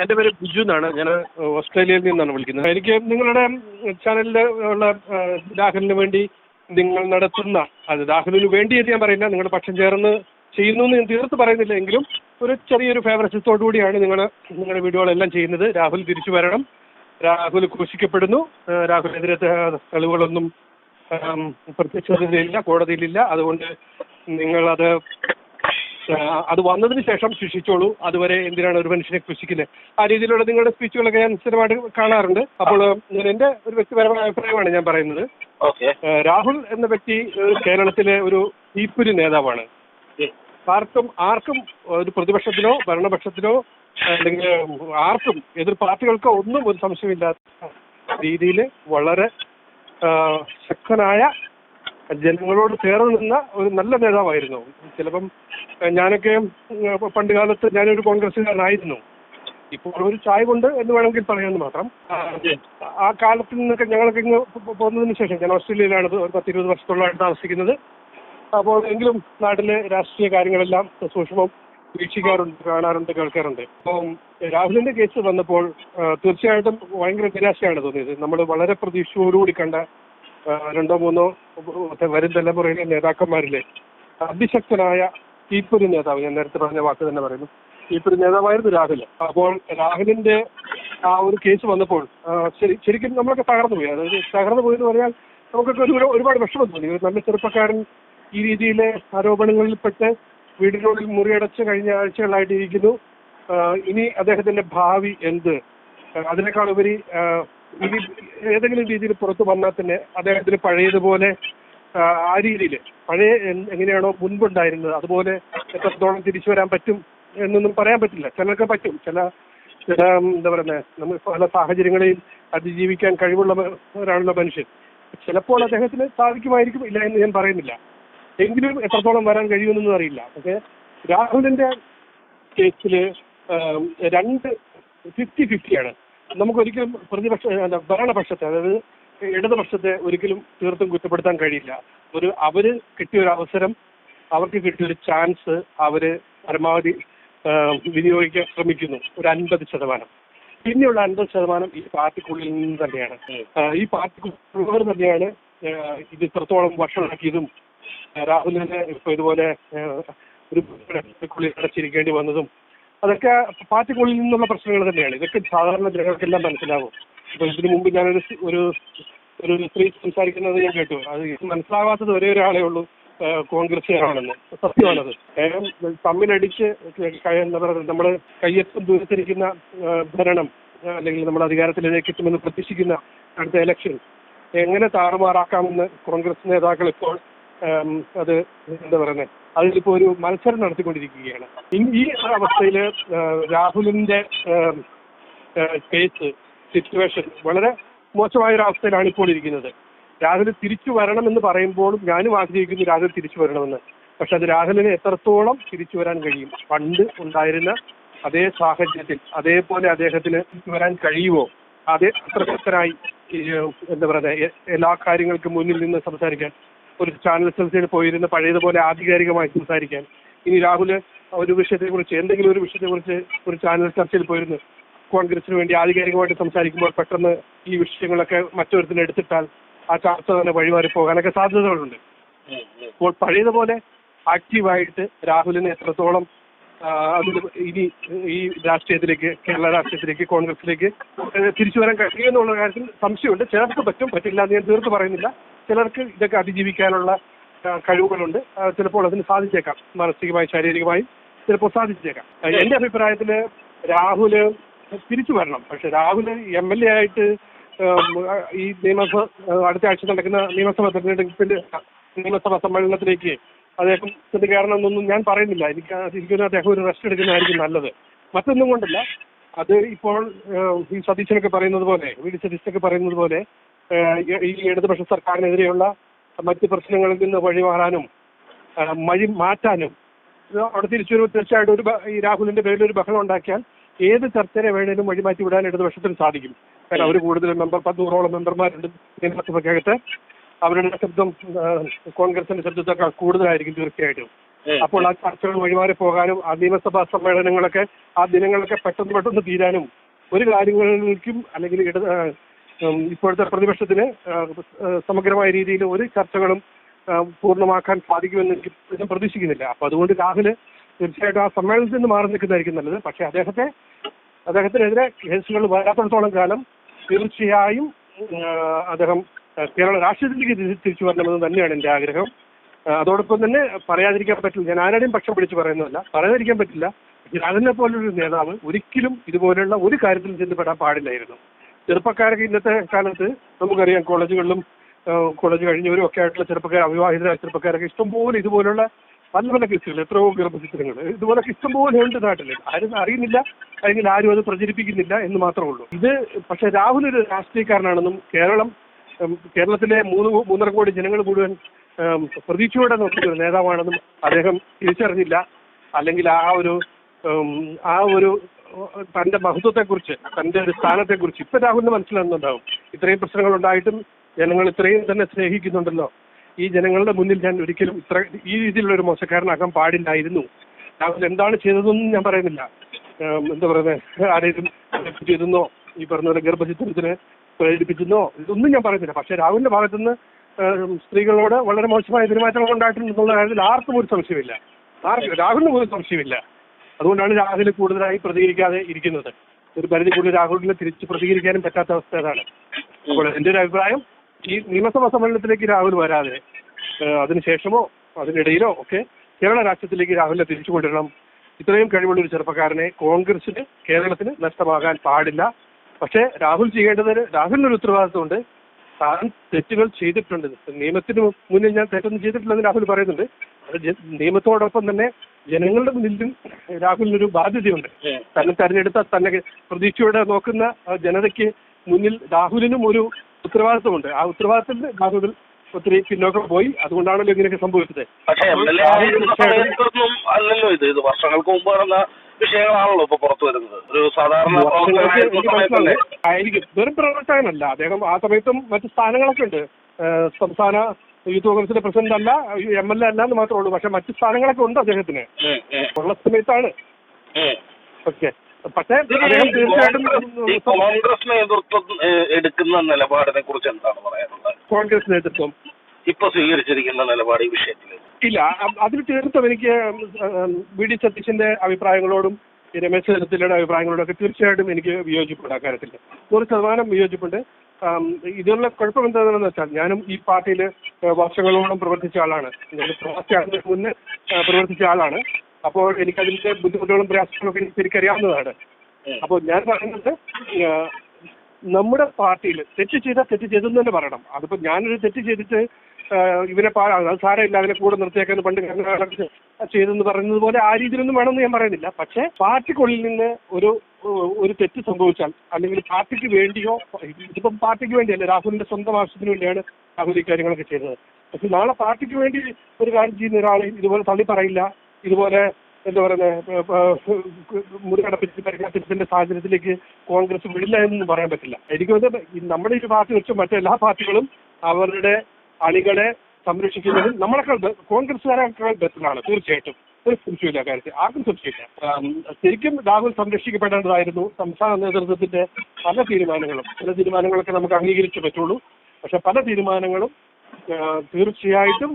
എന്റെ പേര് ബിജു എന്നാണ്. ഞാൻ ഓസ്ട്രേലിയയിൽ നിന്നാണ് വിളിക്കുന്നത്. എനിക്ക് നിങ്ങളുടെ ചാനലിൽ ഉള്ള രാഹുലിന് വേണ്ടി നിങ്ങൾ നടത്തുന്ന അത് രാഹുലിന് വേണ്ടി എന്ന് ഞാൻ പറയില്ല നിങ്ങളുടെ പക്ഷം ചേർന്ന് ചെയ്യുന്നു എന്ന് ഞാൻ തീർത്ത് പറയുന്നില്ല എങ്കിലും ഒരു ചെറിയൊരു ഫേവറസിസത്തോടു കൂടിയാണ് നിങ്ങൾ നിങ്ങളുടെ വീഡിയോകളെല്ലാം ചെയ്യുന്നത്. രാഹുൽ തിരിച്ചു വരണം. രാഹുൽ ക്രൂശിക്കപ്പെടുന്നു. ആ, രാഹുലിനെതിരെ തെളിവുകളൊന്നും പ്രത്യക്ഷതയിലില്ല കോടതിയിലില്ല. അതുകൊണ്ട് നിങ്ങളത് അത് വന്നതിന് ശേഷം ശിക്ഷിച്ചോളൂ. അതുവരെ എന്തിനാണ് ഒരു മനുഷ്യനെ കൃഷിക്കുന്നത് ആ രീതിയിലുള്ള നിങ്ങളുടെ സ്പീച്ചുകളൊക്കെ ഞാൻ സ്ഥിരമായിട്ട് കാണാറുണ്ട്. അപ്പോൾ ഞാൻ എന്റെ ഒരു വ്യക്തിപരമായ അഭിപ്രായമാണ് ഞാൻ പറയുന്നത്. രാഹുൽ എന്ന വ്യക്തി കേരളത്തിലെ ഒരു ഈപ്പുരി നേതാവാണ്. ആർക്കും ആർക്കും ഒരു പ്രതിപക്ഷത്തിനോ ഭരണപക്ഷത്തിനോ അല്ലെങ്കിൽ ആർക്കും എതിർ പാർട്ടികൾക്കോ ഒന്നും ഒരു സംശയമില്ലാത്ത രീതിയിൽ വളരെ ശക്തനായ ജനങ്ങളോട് ചേർന്ന് നിന്ന ഒരു നല്ല നേതാവായിരുന്നു. ചിലപ്പം ഞാനൊക്കെ പണ്ട് കാലത്ത് ഞാനൊരു കോൺഗ്രസ്സുകാരനായിരുന്നു. ഇപ്പോൾ ഒരു ചായ കൊണ്ട് എന്ന് വേണമെങ്കിൽ പറയാമെന്ന് മാത്രം. ആ, കാലത്ത് നിന്നൊക്കെ ഞങ്ങളൊക്കെ ഇങ്ങ് പോകുന്നതിന് ശേഷം ഞാൻ ഓസ്ട്രേലിയയിലാണ് ഒരു പത്തിരുപത് വർഷത്തോളമായിട്ട് താമസിക്കുന്നത്. അപ്പോൾ എങ്കിലും നാട്ടിലെ രാഷ്ട്രീയ കാര്യങ്ങളെല്ലാം സൂക്ഷ്മം വീക്ഷിക്കാറുണ്ട് കാണാറുണ്ട് കേൾക്കാറുണ്ട്. അപ്പം രാഹുലിന്റെ കേസ് വന്നപ്പോൾ തീർച്ചയായിട്ടും ഭയങ്കര നിരാശയാണ് തോന്നിയത്. നമ്മൾ വളരെ പ്രതീക്ഷയോടുകൂടി കണ്ട രണ്ടോ മൂന്നോ വരും തലമുറയിലെ നേതാക്കന്മാരിലെ അതിശക്തനായ ഈപ്പൊരു നേതാവ് ഞാൻ നേരത്തെ പറഞ്ഞ വാക്ക് തന്നെ പറയുന്നു. ഈപ്പൊരു നേതാവായിരുന്നു രാഹുൽ. അപ്പോൾ രാഹുലിന്റെ ആ ഒരു കേസ് വന്നപ്പോൾ ശരി ശരിക്കും നമ്മളൊക്കെ തകർന്നു പോയി. അതായത് തകർന്നു പോയി എന്ന് പറഞ്ഞാൽ നമുക്കൊക്കെ ഒരു ഒരുപാട് വിഷമം തോന്നി. ഒരു നല്ല ചെറുപ്പക്കാരൻ ഈ രീതിയിലെ ആരോപണങ്ങളിൽപ്പെട്ട് വീടിനുള്ളിൽ മുറിയടച്ച് കഴിഞ്ഞ ആഴ്ചകളായിട്ടിരിക്കുന്നു ഇനി അദ്ദേഹത്തിന്റെ ഭാവി എന്ത്? ആ, ഇനി ഏതെങ്കിലും രീതിയിൽ പുറത്തു വന്നാൽ തന്നെ അദ്ദേഹത്തിന് പഴയതുപോലെ ആ, ആ രീതിയിൽ പഴയ എങ്ങനെയാണോ മുൻപുണ്ടായിരുന്നത് അതുപോലെ എത്രത്തോളം തിരിച്ചു വരാൻ പറ്റും എന്നൊന്നും പറയാൻ പറ്റില്ല. ചിലർക്ക് പറ്റും. ചില ചില എന്താ പറയുന്നത് നമ്മൾ പല സാഹചര്യങ്ങളെയും അതിജീവിക്കാൻ കഴിവുള്ളവരാണല്ലോ മനുഷ്യൻ ചിലപ്പോൾ അദ്ദേഹത്തിന് സാധിക്കുമായിരിക്കും ഇല്ല എന്ന് ഞാൻ പറയുന്നില്ല. എങ്കിലും എത്രത്തോളം വരാൻ കഴിയുമെന്നൊന്നും അറിയില്ല. പക്ഷേ രാഹുലിന്റെ കേസിൽ രണ്ട് ഫിഫ്റ്റി ഫിഫ്റ്റിയാണ് നമുക്കൊരിക്കലും പ്രതിപക്ഷ ഭരണപക്ഷത്തെ അതായത് ഇടതുപക്ഷത്തെ ഒരിക്കലും തീർത്തും കുറ്റപ്പെടുത്താൻ കഴിയില്ല. ഒരു അവർ കിട്ടിയ ഒരു അവസരം അവർക്ക് കിട്ടിയ ഒരു ചാൻസ് അവർ പരമാവധി വിനിയോഗിക്കാൻ ശ്രമിക്കുന്നു. ഒരു അൻപത് ശതമാനം. പിന്നെയുള്ള അൻപത് ശതമാനം ഈ പാർട്ടിക്കുള്ളിൽ നിന്ന് തന്നെയാണ്. ഈ പാർട്ടിക്കുള്ളവർ തന്നെയാണ് ഇത് ഇത്രത്തോളം വഷളാക്കിയതും രാഹുലിനെ ഇപ്പൊ ഇതുപോലെ ഒരു അടച്ചിരിക്കേണ്ടി വന്നതും അതൊക്കെ പാർട്ടിക്കുള്ളിൽ നിന്നുള്ള പ്രശ്നങ്ങൾ തന്നെയാണ്. ഇതൊക്കെ സാധാരണ ജനങ്ങൾക്കെല്ലാം മനസ്സിലാവും. അപ്പൊ ഇതിനു മുമ്പ് ഞാനൊരു ഒരു ഒരു സ്ത്രീ സംസാരിക്കുന്നത് ഞാൻ കേട്ടു. അത് മനസ്സിലാവാത്തത് ഒരേ ഒരാളേ ഉള്ളൂ കോൺഗ്രസ്സുകാരാണെന്ന്. സത്യമാണത്. തമ്മിലടിച്ച് നമ്മൾ കയ്യെത്തും ദൂരത്തിരിക്കുന്ന ഭരണം അല്ലെങ്കിൽ നമ്മൾ അധികാരത്തിലേക്ക് എത്തുമെന്ന് പ്രതീക്ഷിക്കുന്ന അടുത്ത ഇലക്ഷൻ എങ്ങനെ താറുമാറാക്കാമെന്ന് കോൺഗ്രസ് നേതാക്കൾ ഇപ്പോൾ അത് എന്താ പറയുന്നത് അതിലിപ്പോ ഒരു മത്സരം നടത്തിക്കൊണ്ടിരിക്കുകയാണ്. ഈ അവസ്ഥയിൽ രാഹുലിന്റെ കേസ് സിറ്റുവേഷൻ വളരെ മോശമായ ഒരു അവസ്ഥയിലാണ് ഇപ്പോൾ ഇരിക്കുന്നത്. രാഹുൽ തിരിച്ചു വരണം എന്ന് പറയുമ്പോഴും ഞാനും ആഗ്രഹിക്കുന്നു രാഹുൽ തിരിച്ചു വരണമെന്ന്. പക്ഷെ അത് രാഹുലിന് എത്രത്തോളം തിരിച്ചു വരാൻ കഴിയും? പണ്ട് ഉണ്ടായിരുന്ന അതേ സാഹചര്യത്തിൽ അതേപോലെ അദ്ദേഹത്തിന് വരാൻ കഴിയുമോ അതേ അത്രശക്തനായി ഈ, എന്താ പറയുക എല്ലാ കാര്യങ്ങൾക്കും മുന്നിൽ നിന്ന് സംസാരിക്കാൻ ഒരു ചാനൽ ചർച്ചയിൽ പോയിരുന്ന പഴയതുപോലെ ആധികാരികമായി സംസാരിക്കാൻ. ഇനി രാഹുൽ ഒരു വിഷയത്തെ കുറിച്ച് എന്തെങ്കിലും ഒരു വിഷയത്തെ കുറിച്ച് ഒരു ചാനൽ ചർച്ചയിൽ പോയിരുന്നു കോൺഗ്രസിന് വേണ്ടി ആധികാരികമായിട്ട് സംസാരിക്കുമ്പോൾ പെട്ടെന്ന് ഈ വിഷയങ്ങളൊക്കെ മറ്റൊരുത്തിന് എടുത്തിട്ടാൽ ആ ചർച്ച തന്നെ വഴിമാറി പോകാനൊക്കെ സാധ്യതകളുണ്ട്. അപ്പോൾ പഴയതുപോലെ ആക്റ്റീവായിട്ട് രാഹുലിനെ എത്രത്തോളം അതിൽ ഇനി ഈ രാഷ്ട്രീയത്തിലേക്ക് കേരള രാഷ്ട്രീയത്തിലേക്ക് കോൺഗ്രസിലേക്ക് തിരിച്ചു വരാൻ കഴിയുമെന്നുള്ള കാര്യത്തിൽ സംശയമുണ്ട്. ചേർത്ത് പറ്റും പറ്റില്ല എന്ന് ഞാൻ തീർത്ത് പറയുന്നില്ല. ചിലർക്ക് ഇതൊക്കെ അതിജീവിക്കാനുള്ള കഴിവുകളുണ്ട്. ചിലപ്പോൾ അതിന് സാധിച്ചേക്കാം. മാനസികമായി ശാരീരികമായി ചിലപ്പോൾ സാധിച്ചേക്കാം. എന്റെ അഭിപ്രായത്തിൽ രാഹുൽ തിരിച്ചു വരണം. പക്ഷെ രാഹുൽ എം എൽ എ ആയിട്ട് ഈ നിയമസഭ അടുത്ത ആഴ്ച നടക്കുന്ന നിയമസഭാ തെരഞ്ഞെടുപ്പിന്റെ നിയമസഭാ സമ്മേളനത്തിലേക്ക് അദ്ദേഹം ചെന്ന് കയറണം എന്നൊന്നും ഞാൻ പറയുന്നില്ല. എനിക്ക് എനിക്കൊരു അദ്ദേഹം ഒരു റെസ്റ്റ് എടുക്കുന്നതായിരിക്കും നല്ലത്. മറ്റൊന്നും കൊണ്ടല്ല. അത് ഇപ്പോൾ ഈ സതീശനൊക്കെ പറയുന്നത് പോലെ വി ഡി സതീശനൊക്കെ പറയുന്നത് പോലെ ഈ ഇടതുപക്ഷ സർക്കാരിനെതിരെയുള്ള മറ്റ് പ്രശ്നങ്ങളിൽ നിന്ന് വഴിമാറാനും വഴി മാറ്റാനും അവിടെ തിരിച്ചൊരു തീർച്ചയായിട്ടും ഒരു ഈ രാഹുലിന്റെ പേരിൽ ഒരു ബഹളം ഉണ്ടാക്കിയാൽ ഏത് ചർച്ചയെ വേണേലും വഴിമാറ്റി വിടാൻ ഇടതുപക്ഷത്തിന് സാധിക്കും. കാരണം അവർ കൂടുതൽ മെമ്പർ പത്തൂറോളം മെമ്പർമാരുണ്ട് നിയമസഭയ്ക്കകത്ത്. അവരുടെ ശബ്ദം കോൺഗ്രസിന്റെ ശബ്ദത്തെക്കാൾ കൂടുതലായിരിക്കും തീർച്ചയായിട്ടും. അപ്പോൾ ആ ചർച്ചകൾ വഴിമാറി പോകാനും ആ നിയമസഭാ സമ്മേളനങ്ങളൊക്കെ ആ ദിനങ്ങളൊക്കെ പെട്ടെന്ന് പെട്ടെന്ന് തീരാനും ഒരു കാര്യങ്ങളിലേക്കും അല്ലെങ്കിൽ ഇട ഇപ്പോഴത്തെ പ്രതിപക്ഷത്തിന് സമഗ്രമായ രീതിയിൽ ഒരു ചർച്ചകളും പൂർണമാക്കാൻ സാധിക്കുമെന്ന് എനിക്ക് പ്രതീക്ഷിക്കുന്നില്ല. അപ്പൊ അതുകൊണ്ട് രാഹുൽ തീർച്ചയായിട്ടും ആ സമ്മേളനത്തിൽ നിന്ന് മാറി നിൽക്കുന്നതായിരിക്കും നല്ലത്. പക്ഷെ അദ്ദേഹത്തെ അദ്ദേഹത്തിനെതിരെ കേസുകൾ വരാത്തിടത്തോളം കാലം തീർച്ചയായും അദ്ദേഹം കേരള രാഷ്ട്രീയത്തിലേക്ക് തിരി- തിരിച്ചു വരണമെന്ന് തന്നെയാണ് എന്റെ ആഗ്രഹം. അതോടൊപ്പം തന്നെ പറയാതിരിക്കാൻ പറ്റില്ല. ഞാൻ ആരുടെയും പക്ഷം പിടിച്ച് പറയുന്നതല്ല. പറയാതിരിക്കാൻ പറ്റില്ല. രാഹുലിനെ പോലൊരു നേതാവ് ഒരിക്കലും ഇതുപോലുള്ള ഒരു കാര്യത്തിൽ ചെന്നപ്പെടാൻ പാടില്ലായിരുന്നു. ചെറുപ്പക്കാരൊക്കെ ഇന്നത്തെ കാലത്ത് നമുക്കറിയാം കോളേജുകളിലും കോളേജ് കഴിഞ്ഞവരും ഒക്കെ ആയിട്ടുള്ള ചെറുപ്പക്കാർ അവിവാഹിതരായ ചെറുപ്പക്കാരൊക്കെ ഇഷ്ടംപോലെ ഇതുപോലുള്ള പല പല കേസുകൾ എത്രയോ ഗർഭചിത്രങ്ങൾ ഇതുപോലൊക്കെ ഇഷ്ടംപോലെ ഉണ്ട് നാട്ടിൽ ആരും അറിയുന്നില്ല അല്ലെങ്കിൽ ആരും അത് പ്രചരിപ്പിക്കുന്നില്ല എന്ന് മാത്രമേ ഉള്ളൂ. ഇത് പക്ഷെ രാഹുൽ ഒരു രാഷ്ട്രീയക്കാരനാണെന്നും കേരളം കേരളത്തിലെ മൂന്ന് മൂന്നര കോടി ജനങ്ങൾ മുഴുവൻ പ്രതീക്ഷയോടെ നോക്കുന്ന നേതാവാണെന്നും അദ്ദേഹം തിരിച്ചറിഞ്ഞില്ല. അല്ലെങ്കിൽ ആ ഒരു ആ ഒരു തന്റെ ബഹുത്വത്തെക്കുറിച്ച് തന്റെ ഒരു സ്ഥാനത്തെക്കുറിച്ച് ഇപ്പൊ രാഹുലിന് മനസ്സിലാകുന്നുണ്ടാവും. ഇത്രയും പ്രശ്നങ്ങൾ ഉണ്ടായിട്ടും ജനങ്ങൾ ഇത്രയും തന്നെ സ്നേഹിക്കുന്നുണ്ടല്ലോ. ഈ ജനങ്ങളുടെ മുന്നിൽ ഞാൻ ഒരിക്കലും ഇത്ര ഈ രീതിയിലുള്ള ഒരു മോശക്കാരനാകാൻ പാടില്ലായിരുന്നു. രാഹുൽ എന്താണ് ചെയ്തതെന്നും ഞാൻ പറയുന്നില്ല. എന്താ പറയുന്നത് ആരെയും ചെയ്തെന്നോ ഈ പറഞ്ഞ പോലെ ഗർഭചിത്രത്തിന് പ്രേരിപ്പിച്ചെന്നോ ഇതൊന്നും ഞാൻ പറയുന്നില്ല. പക്ഷെ രാഹുലിന്റെ ഭാഗത്തുനിന്ന് നിന്ന് സ്ത്രീകളോട് വളരെ മോശമായ പെരുമാറ്റങ്ങൾ ഉണ്ടായിട്ടുണ്ടെന്നുള്ള കാര്യത്തിൽ ആർക്കും ഒരു സംശയമില്ല ആർക്കും രാഹുലിന് പോലും സംശയമില്ല അതുകൊണ്ടാണ് രാഹുൽ കൂടുതലായി പ്രതികരിക്കാതെ ഇരിക്കുന്നത്. ഒരു പരിധി കൂടുതൽ രാഹുലിനെ തിരിച്ച് പ്രതികരിക്കാനും പറ്റാത്ത അവസ്ഥ അതാണ്. അപ്പോൾ എന്റെ ഒരു അഭിപ്രായം ഈ നിയമസഭാ സമ്മേളനത്തിലേക്ക് രാഹുൽ വരാതെ അതിനുശേഷമോ അതിനിടയിലോ ഒക്കെ കേരള രാഷ്ട്രീയത്തിലേക്ക് രാഹുലിനെ തിരിച്ചു കൊണ്ടുവരണം. ഇത്രയും കഴിവുള്ള ഒരു ചെറുപ്പക്കാരനെ കോൺഗ്രസിന് കേരളത്തിന് നഷ്ടമാകാൻ പാടില്ല. പക്ഷേ രാഹുൽ ചെയ്യേണ്ടത് രാഹുലിനൊരു ഉത്തരവാദിത്വമുണ്ട്. താൻ തെറ്റുകൾ ചെയ്തിട്ടുണ്ട്. നിയമത്തിന് മുന്നിൽ ഞാൻ തെറ്റൊന്നും ചെയ്തിട്ടില്ലെന്ന് രാഹുൽ പറയുന്നുണ്ട്. അത് നിയമത്തോടൊപ്പം തന്നെ ജനങ്ങളുടെ മുന്നിലും രാഹുലിനൊരു ബാധ്യതയുണ്ട്. തന്നെ തെരഞ്ഞെടുത്ത തന്നെ പ്രതീക്ഷയോടെ നോക്കുന്ന ജനതയ്ക്ക് മുന്നിൽ രാഹുലിനും ഒരു ഉത്തരവാദിത്തമുണ്ട് ആ ഉത്തരവാദിത്തത്തിൽ രാഹുൽ ഒത്തിരി പിന്നോക്കം പോയി. അതുകൊണ്ടാണല്ലോ ഇങ്ങനെയൊക്കെ സംഭവിച്ചത്. പക്ഷേ അല്ലല്ലോ ഇത്. ഇത് വർഷങ്ങൾക്ക് മുമ്പ് നടന്ന വിഷയങ്ങളാണല്ലോ ഇപ്പൊ പുറത്തു വരുന്നത്. ഒരു സാധാരണ ആയിരിക്കും. വെറും പ്രവർത്തകനല്ല. അദ്ദേഹം ആ സമയത്തും മറ്റ് സ്ഥാനങ്ങളൊക്കെ ഉണ്ട്. സംസ്ഥാന യൂത്ത് കോൺഗ്രസിന്റെ പ്രസിഡന്റ് അല്ല എം എൽ എ അല്ല എന്ന് മാത്രമേ ഉള്ളൂ. പക്ഷെ മറ്റു സ്ഥാനങ്ങളൊക്കെ ഉണ്ട് അദ്ദേഹത്തിന്. ഉള്ള സമയത്താണ്. ഓക്കെ. പക്ഷേ തീർച്ചയായിട്ടും കോൺഗ്രസ് നേതൃത്വം എടുക്കുന്ന നിലപാടിനെ കുറിച്ച് എന്താണ് പറയാനുള്ളത്? കോൺഗ്രസ് നേതൃത്വം. ഇപ്പൊ സ്വീകരിച്ചിരിക്കുന്ന നിലപാട് ഈ വിഷയത്തിൽ ഇല്ല. അതിൽ തീർത്തും എനിക്ക് വി ഡി സതീശന്റെ അഭിപ്രായങ്ങളോടും രമേശ് ചെന്നിത്തലയുടെ അഭിപ്രായങ്ങളോടൊക്കെ തീർച്ചയായിട്ടും എനിക്ക് വിയോജിപ്പുണ്ട് അക്കാര്യത്തിൽ നൂറ് ശതമാനം വിയോജിപ്പുണ്ട്. ഇതിനുള്ള കുഴപ്പം എന്താണെന്ന് വെച്ചാൽ ഞാനും ഈ പാർട്ടിയിൽ വർഷങ്ങളോളം പ്രവർത്തിച്ച ആളാണ്. ഞാൻ പ്രവാസിയാകുന്നതിന് മുന്നേ പ്രവർത്തിച്ച ആളാണ്. അപ്പോൾ എനിക്കതിന്റെ ബുദ്ധിമുട്ടുകളും പ്രയാസങ്ങളും ഒക്കെ എനിക്ക് ശരിക്കറിയാവുന്നതാണ് അപ്പോൾ ഞാൻ പറയുന്നത് നമ്മുടെ പാർട്ടിയിൽ തെറ്റ് ചെയ്താൽ തെറ്റ് ചെയ്തെന്ന് തന്നെ പറയണം. അതിപ്പോ ഞാനൊരു തെറ്റ് ചെയ്തിട്ട് ഇവരെ അത് സാരമില്ല അതിനെ കൂടെ നിർത്തിയേക്കാൻ പണ്ട് കർണാടക ചെയ്തെന്ന് പറയുന്നത് പോലെ ആ രീതിയിലൊന്നും വേണമെന്ന് ഞാൻ പറയുന്നില്ല. പക്ഷേ പാർട്ടിക്കുള്ളിൽ നിന്ന് ഒരു ഒരു തെറ്റ് സംഭവിച്ചാൽ അല്ലെങ്കിൽ പാർട്ടിക്ക് വേണ്ടിയോ ഇതിപ്പം പാർട്ടിക്ക് വേണ്ടിയല്ല രാഹുലിന്റെ സ്വന്തം ആവശ്യത്തിന് വേണ്ടിയാണ് രാഹുൽ ഈ കാര്യങ്ങളൊക്കെ ചെയ്തത്. പക്ഷെ നാളെ പാർട്ടിക്ക് വേണ്ടി ഒരു കാര്യം ചെയ്യുന്ന ഒരാൾ ഇതുപോലെ തള്ളി പറയില്ല ഇതുപോലെ എന്താ പറയുന്നത് മുറികടപ്പിച്ച് പരിഹാരത്തിന്റെ സാഹചര്യത്തിലേക്ക് കോൺഗ്രസ് വിടില്ല എന്നൊന്നും പറയാൻ പറ്റില്ല. എനിക്ക് തോന്നുന്നത് നമ്മുടെ ഈ പാർട്ടി വെച്ച് മറ്റെല്ലാ പാർട്ടികളും അവരുടെ അണികളെ സംരക്ഷിക്കുന്നതിൽ നമ്മളെക്കാൾ കോൺഗ്രസ്സുകാരെക്കാൾ ബെറ്ററാണ് തീർച്ചയായിട്ടും. ഒരു സംശയമില്ല കാര്യത്തിൽ. ആർക്കും സംശയമില്ല. ശരിക്കും രാഹുൽ സംരക്ഷിക്കപ്പെടേണ്ടതായിരുന്നു സംസ്ഥാന നേതൃത്വത്തിന്റെ പല തീരുമാനങ്ങളും. പല തീരുമാനങ്ങളൊക്കെ നമുക്ക് അംഗീകരിച്ചു പറ്റുള്ളൂ. പക്ഷെ പല തീരുമാനങ്ങളും തീർച്ചയായിട്ടും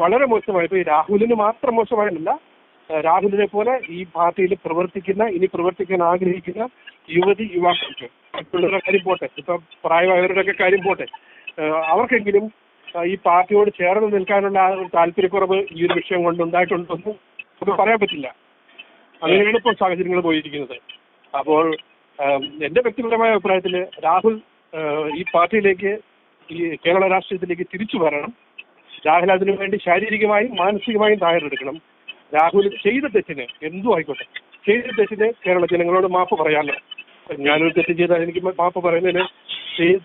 വളരെ മോശമായി ഇപ്പൊ ഈ രാഹുലിന് മാത്രം മോശമായിട്ടില്ല രാഹുലിനെ പോലെ ഈ പാർട്ടിയിൽ പ്രവർത്തിക്കുന്ന ഇനി പ്രവർത്തിക്കാൻ ആഗ്രഹിക്കുന്ന യുവതി യുവാക്കൾക്ക്. പിള്ളേരുടെ കാര്യം പോട്ടെ. ഇപ്പൊ പ്രായമായവരുടെ ഒക്കെ കാര്യം പോട്ടെ. അവർക്കെങ്കിലും ഈ പാർട്ടിയോട് ചേർന്ന് നിൽക്കാനുള്ള ആ ഒരു താല്പര്യക്കുറവ് ഈ ഒരു വിഷയം കൊണ്ട് ഉണ്ടായിട്ടുണ്ടെന്ന് നമുക്ക് പറയാൻ പറ്റില്ല. അങ്ങനെയാണ് ഇപ്പോൾ സാഹചര്യങ്ങൾ പോയിരിക്കുന്നത്. അപ്പോൾ എന്റെ വ്യക്തിപരമായ അഭിപ്രായത്തിൽ രാഹുൽ ഈ പാർട്ടിയിലേക്ക് ഈ കേരള രാഷ്ട്രീയത്തിലേക്ക് തിരിച്ചു വരണം. രാഹുൽ അതിനു വേണ്ടി ശാരീരികമായും മാനസികമായും തയ്യാറെടുക്കണം. രാഹുൽ ചെയ്ത തെറ്റിന് എന്തും ആയിക്കോട്ടെ. ചെയ്ത തെറ്റിന് കേരള ജനങ്ങളോട് മാപ്പ് പറയാമല്ലോ. ഞാനൊരു തെറ്റ് ചെയ്താൽ എനിക്ക് മാപ്പ് പറയുന്നതിന്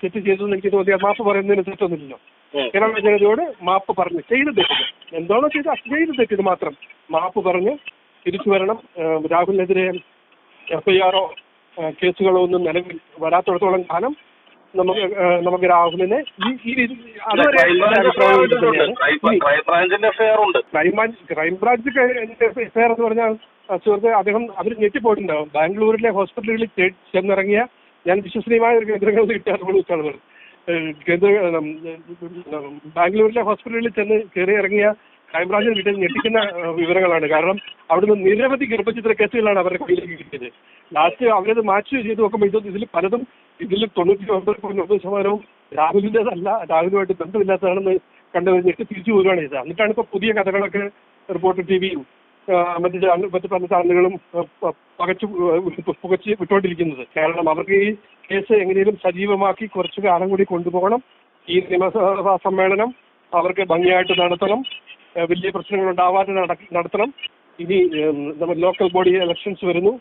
തെറ്റ് ചെയ്തതെന്ന് എനിക്ക് തോന്നിയാൽ മാപ്പ് പറയുന്നതിന് തെറ്റൊന്നുമില്ലല്ലോ. കേരള ജനതയോട് മാപ്പ് പറഞ്ഞ് ചെയ്ത് തെറ്റിന് എന്താണോ ചെയ്ത് ചെയ്ത് തെറ്റിന് മാത്രം. മാപ്പ് പറഞ്ഞ് തിരിച്ചു വരണം. രാഹുലിനെതിരെ എഫ്ഐആറോ ഐ ആറോ കേസുകളോ ഒന്നും നിലവിൽ വരാത്തിടത്തോളം കാലം നമുക്ക് നമുക്ക് രാഹുലിനെ ഈ ഈ ക്രൈംബ്രാഞ്ച് എഫ്ഐആർ എന്ന് പറഞ്ഞാൽ സുഹൃത്തെ അദ്ദേഹം അവർ ഞെട്ടിപ്പോയിട്ടുണ്ടാവും. ബാംഗ്ലൂരിലെ ഹോസ്പിറ്റലുകളിൽ ചെന്നിറങ്ങിയ ഞാൻ വിശ്വസനീയമായ ഒരു കേന്ദ്രങ്ങളിൽ കിട്ടിയ. ഏഹ് കേന്ദ്ര ബാംഗ്ലൂരിലെ ഹോസ്പിറ്റലിൽ ചെന്ന് കയറി ഇറങ്ങിയ ക്രൈംബ്രാഞ്ചിന് കിട്ടിയ ഞെട്ടിക്കുന്ന വിവരങ്ങളാണ്. കാരണം അവിടുന്ന് നിരവധി ഗർഭചിത്ര കേസുകളാണ് അവരുടെ കയ്യിലേക്ക് കിട്ടിയത്. ലാസ്റ്റ് അവരത് മാച്ച് ചെയ്ത് നോക്കുമ്പോൾ ഇത് ഇതിൽ പലതും ഇതിൽ തൊണ്ണൂറ്റി ഒമ്പത് പോയിന്റ് ഒമ്പത് ശതമാനവും രാഹുലിന്റെതല്ല. രാഹുലുമായിട്ട് ബന്ധമില്ലാത്തതാണെന്ന് കണ്ടു കഴിഞ്ഞിട്ട് തിരിച്ചു പോരുകയാണ് ചെയ്തത്. എന്നിട്ടാണ് ഇപ്പോൾ പുതിയ കഥകളൊക്കെ റിപ്പോർട്ടർ ടി വിയും മറ്റു മറ്റു പല ചാനലുകളും പകച്ചു പുകച്ച് വിട്ടുകൊണ്ടിരിക്കുന്നത് കാരണം അവർക്ക് ഈ കേസ് എങ്ങനെയും സജീവമാക്കി കുറച്ചു കാലം കൂടി കൊണ്ടുപോകണം. ഈ നിയമസഭാ സമ്മേളനം അവർക്ക് ഭംഗിയായിട്ട് നടത്തണം. വലിയ പ്രശ്നങ്ങൾ ഉണ്ടാവാതെ നട- നടത്തണം. ഇനി നമ്മൾ ലോക്കൽ ബോഡി ഇലക്ഷൻസ് വരുന്നു.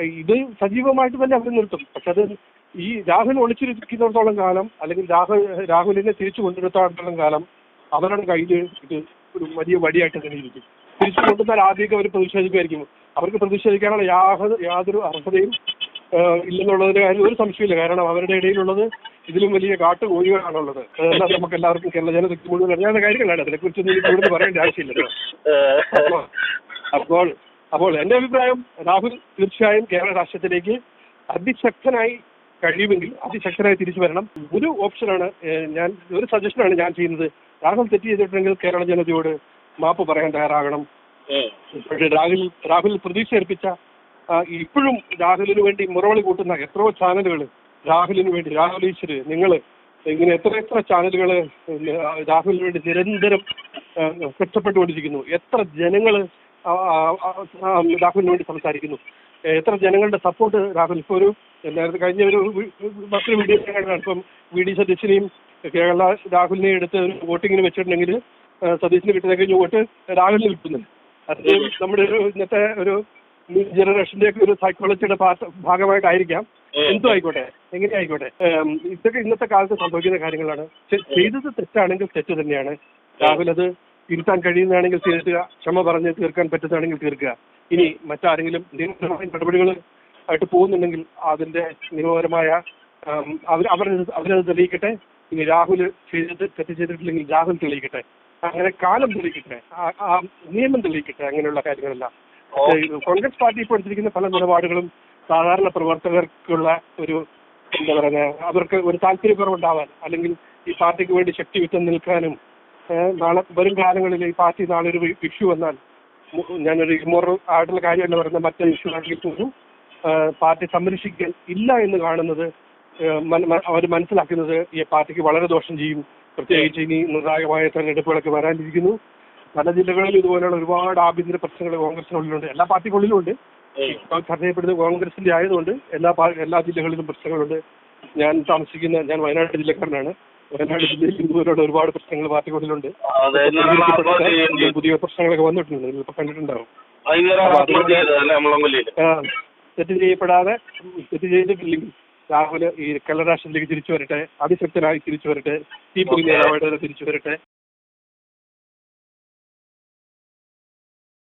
ഇത് സജീവമായിട്ട് തന്നെ അവർ നിർത്തും. പക്ഷെ അത് ഈ രാഹുൽ ഒളിച്ചിരിക്കുന്നിടത്തോളം കാലം അല്ലെങ്കിൽ രാഹുൽ രാഹുലിനെ തിരിച്ചു കൊണ്ടുവരുത്തോളം കാലം അവരുടെ കയ്യിൽ ഇത് ഒരു വലിയ വടിയായിട്ട് തന്നെ ഇരിക്കും. തിരിച്ചു കൊണ്ടുവന്നാൽ ആദ്യമൊക്കെ അവർ പ്രതിഷേധിക്കുമായിരിക്കും. അവർക്ക് പ്രതിഷേധിക്കാനുള്ള യാതൊരു അർഹതയും ഇല്ലെന്നുള്ളതിന് കാര്യം ഒരു സംശയമില്ല കാരണം അവരുടെ ഇടയിലുള്ളത് ഇതിലും വലിയ കാട്ടുകോഴികളാണുള്ളത്. അതെല്ലാം നമുക്ക് എല്ലാവർക്കും കേരള ജനതയ്ക്ക് മുഴുവൻ അറിയാവുന്ന കാര്യങ്ങളാണ്. അതിനെക്കുറിച്ചൊന്നും കൂടുതൽ പറയേണ്ട ആവശ്യമില്ലല്ലോ അപ്പോൾ- അപ്പോൾ എന്റെ അഭിപ്രായം രാഹുൽ തീർച്ചയായും കേരള രാഷ്ട്രീയത്തിലേക്ക് അതിശക്തനായി കഴിയുമെങ്കിൽ അതിശക്തനായി തിരിച്ചു വരണം. ഒരു ഓപ്ഷനാണ് ഞാൻ ഒരു സജഷനാണ് ഞാൻ ചെയ്യുന്നത്. രാഹുൽ തെറ്റ് ചെയ്തിട്ടുണ്ടെങ്കിൽ കേരള ജനതയോട് മാപ്പ് പറയാൻ തയ്യാറാകണം. രാഹുൽ രാഹുൽ പ്രതീക്ഷ അർപ്പിച്ച ആ, ഇപ്പോഴും രാഹുലിന് വേണ്ടി മുറവിളി കൂട്ടുന്ന എത്രയോ ചാനലുകൾ രാഹുലിന് വേണ്ടി രാഹുൽ ഈശ്വര് നിങ്ങൾ ഇങ്ങനെ എത്ര എത്ര ചാനലുകൾ രാഹുലിന് വേണ്ടി നിരന്തരം കഷ്ടപ്പെട്ടുകൊണ്ടിരിക്കുന്നു. എത്ര ജനങ്ങൾ രാഹുലിന് വേണ്ടി സംസാരിക്കുന്നു. എത്ര ജനങ്ങളുടെ സപ്പോർട്ട് രാഹുൽ ഇപ്പോൾ ഒരു നേരത്തെ കഴിഞ്ഞ ഒരു മറ്റൊരു വീഡിയോ കണ്ടാണ് ഇപ്പം വി ഡി സതീശിനെയും കേരള രാഹുലിനെയും എടുത്ത് ഒരു വോട്ടിങ്ങിന് വെച്ചിട്ടുണ്ടെങ്കിൽ സതീശിന് കിട്ടുന്ന കഴിഞ്ഞ വോട്ട് രാഹുലിന് കിട്ടുന്നുണ്ട്. അത് നമ്മുടെ ഒരു ഇന്നത്തെ ഒരു ജനറേഷന്റെ ഒക്കെ ഒരു സൈക്കോളജിയുടെ ഭാഗ- ഭാഗമായിട്ടായിരിക്കാം. എന്തോ ആയിക്കോട്ടെ എങ്ങനെ ആയിക്കോട്ടെ ഇതൊക്കെ ഇന്നത്തെ കാലത്ത് സംഭവിക്കുന്ന കാര്യങ്ങളാണ്. ചെയ്തത് തെറ്റാണെങ്കിൽ തെറ്റ് തന്നെയാണ്. രാഹുൽ അത് തിരുത്താൻ കഴിയുന്നതാണെങ്കിൽ തീർക്കുക ക്ഷമ പറഞ്ഞ് തീർക്കാൻ പറ്റുന്നതാണെങ്കിൽ തീർക്കുക. ഇനി മറ്റാരെങ്കിലും നിയമപരമായ നടപടികൾ ആയിട്ട് പോകുന്നുണ്ടെങ്കിൽ അതിന്റെ നിയമപരമായ അവർ അവർ അവരത് അവരത് തെളിയിക്കട്ടെ. ഇനി രാഹുൽ ചെയ്തത് തെറ്റ് ചെയ്തിട്ടില്ലെങ്കിൽ രാഹുൽ തെളിയിക്കട്ടെ. അങ്ങനെ കാലം തെളിയിക്കട്ടെ. നിയമം തെളിയിക്കട്ടെ അങ്ങനെയുള്ള കാര്യങ്ങളെല്ലാം. കോൺഗ്രസ് പാർട്ടി ഇപ്പോൾ എടുത്തിരിക്കുന്ന പല നിലപാടുകളും സാധാരണ പ്രവർത്തകർക്കുള്ള ഒരു എന്താ പറയുക അവർക്ക് ഒരു താല്പര്യക്കുറവുണ്ടാവാൻ അല്ലെങ്കിൽ ഈ പാർട്ടിക്ക് വേണ്ടി ശക്തി നിൽക്കാനും നാളെ വരും കാലങ്ങളിൽ ഈ പാർട്ടി നാളെ ഒരു ഇഷ്യൂ വന്നാൽ ഞാനൊരു ഇമോറൽ ആയിട്ടുള്ള കാര്യമല്ല പറയുന്ന മറ്റൊരു ഇഷ്യൂ ആണെങ്കിൽ പോലും പാർട്ടി സംരക്ഷിക്കാൻ ഇല്ല എന്ന് കാണുന്നത് അവർ മനസ്സിലാക്കുന്നത് ഈ പാർട്ടിക്ക് വളരെ ദോഷം ചെയ്യും. പ്രത്യേകിച്ച് ഇനി നിർണായകമായ തെരഞ്ഞെടുപ്പുകളൊക്കെ വരാനിരിക്കുന്നു. പല ജില്ലകളിൽ ഇതുപോലെയുള്ള ഒരുപാട് ആഭ്യന്തര പ്രശ്നങ്ങൾ കോൺഗ്രസിനുള്ളിലുണ്ട്. എല്ലാ പാർട്ടിക്കുള്ളിലും ഉണ്ട് ചർച്ച ചെയ്യപ്പെടുന്നത് കോൺഗ്രസിന്റെ ആയതുകൊണ്ട് എല്ലാ എല്ലാ ജില്ലകളിലും പ്രശ്നങ്ങളുണ്ട്. ഞാൻ താമസിക്കുന്ന ഞാൻ വയനാട് ജില്ലക്കാരനാണ്. വയനാട് ജില്ലയിൽ ഇതുപോലെയുള്ള ഒരുപാട് പ്രശ്നങ്ങൾ പാർട്ടിക്കുള്ളിലുണ്ട്. പുതിയ പ്രശ്നങ്ങളൊക്കെ വന്നിട്ടുണ്ട്. ഇപ്പൊ കണ്ടിട്ടുണ്ടാവും. തെറ്റ് ചെയ്യപ്പെടാതെ തെറ്റ് ചെയ്തിട്ടില്ലെങ്കിൽ രാഹുൽ ഈ രാഷ്ട്രത്തിലേക്ക് തിരിച്ചു വരട്ടെ അതിശക്തനായി തിരിച്ചു വരട്ടെ നേതാവായിട്ട് തിരിച്ചു വരട്ടെ.